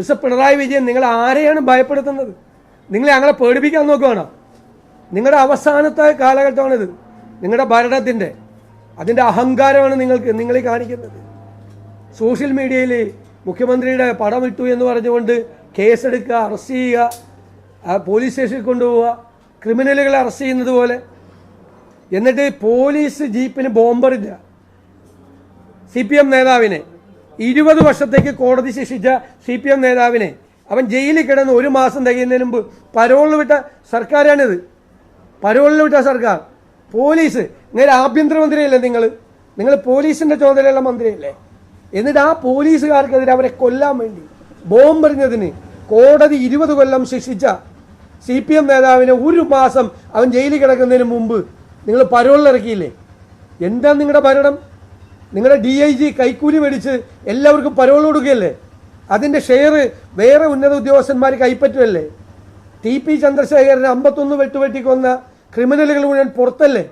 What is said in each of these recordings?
Mister Pinarayi Vijayan നിങ്ങൾ ആരെയാണ് ഭയപ്പെടുത്തുന്നത്? നിങ്ങൾ ഞങ്ങളെ പേടിപ്പിക്കാൻ നോക്കുകയാണോ നിങ്ങളുടെ അവസാനത്തെ കാലഘട്ടമാണിത്. നിങ്ങളുടെ ഭരണത്തിന്റെ അതിന്റെ അഹങ്കാരമാണ് നിങ്ങൾക്ക് നിങ്ങളീ കാണിക്കുന്നത്. സോഷ്യൽ മീഡിയയിൽ മുഖ്യമന്ത്രിയുടെ പടം ഇട്ടു എന്ന് പറഞ്ഞുകൊണ്ട് കേസെടുക്കുക അറസ്റ്റ് ചെയ്യുക പോലീസ് സ്റ്റേഷനിൽ കൊണ്ടുപോവുക ക്രിമിനലുകളെ അറസ്റ്റ് ചെയ്യുന്നത് പോലെ. എന്നിട്ട് പോലീസ് ജീപ്പിന് ബോംബറില്ല സി പി എം നേതാവിനെ ഇരുപത് വർഷത്തേക്ക് കോടതി ശിക്ഷിച്ച സി പി എം നേതാവിനെ അവൻ ജയിലിൽ കിടന്ന് ഒരു മാസം തികയുന്നതിന് മുമ്പ് പരോളിൽ വിട്ട സർക്കാരാണിത്. പരോളിൽ വിട്ട സർക്കാർ. പോലീസ്. നിങ്ങൾ ആഭ്യന്തരമന്ത്രിയല്ലേ നിങ്ങൾ നിങ്ങൾ പോലീസിന്റെ ചുമതലയുള്ള മന്ത്രിയല്ലേ? എന്നിട്ട് ആ പോലീസുകാർക്കെതിരെ അവരെ കൊല്ലാൻ വേണ്ടി ബോംബെറിഞ്ഞതിന് കോടതി ഇരുപത് കൊല്ലം ശിക്ഷിച്ച സി പി എം നേതാവിനെ ഒരു മാസം അവൻ ജയിലിൽ കിടക്കുന്നതിന് മുമ്പ് നിങ്ങൾ പരോളിൽ ഇറക്കിയില്ലേ? എന്താ നിങ്ങളുടെ ഭരണം? നിങ്ങളുടെ ഡി ഐ ജി കൈക്കൂലി മേടിച്ച് എല്ലാവർക്കും പരോൾ കൊടുക്കുകയല്ലേ? അതിന്റെ ഷെയർ വേറെ ഉന്നത ഉദ്യോഗസ്ഥന്മാർ കൈപ്പറ്റുമല്ലേ ടി പി ചന്ദ്രശേഖരനെ അമ്പത്തൊന്ന് വെട്ടുവെട്ടിക്കൊന്ന ക്രിമിനലുകൾ മുഴുവൻ പുറത്തല്ലേ?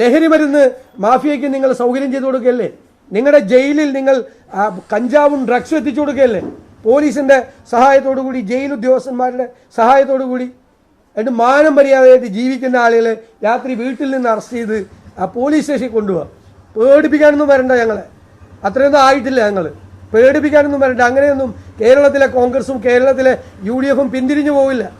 ലഹരി മരുന്ന് മാഫിയയ്ക്ക് നിങ്ങൾ സൗകര്യം ചെയ്തു കൊടുക്കുകയല്ലേ? നിങ്ങളുടെ ജയിലിൽ നിങ്ങൾ കഞ്ചാവും ഡ്രഗ്സും എത്തിച്ചു കൊടുക്കുകയല്ലേ? പോലീസിന്റെ സഹായത്തോടു കൂടി ജയിൽ ഉദ്യോഗസ്ഥന്മാരുടെ സഹായത്തോടു കൂടി എന്നിട്ട് മാനം മര്യാദയായിട്ട് ജീവിക്കുന്ന ആളുകളെ രാത്രി വീട്ടിൽ നിന്ന് അറസ്റ്റ് ചെയ്ത് ആ പോലീസ് സ്റ്റേഷനിൽ കൊണ്ടുപോകാം പേടിപ്പിക്കാനൊന്നും വരണ്ട ഞങ്ങളെ. അത്രയൊന്നും ആയിട്ടില്ല ഞങ്ങൾ പേടിപ്പിക്കാനൊന്നും വരണ്ട. അങ്ങനെയൊന്നും കേരളത്തിലെ കോൺഗ്രസും കേരളത്തിലെ യു ഡി എഫും പിന്തിരിഞ്ഞു പോവില്ല.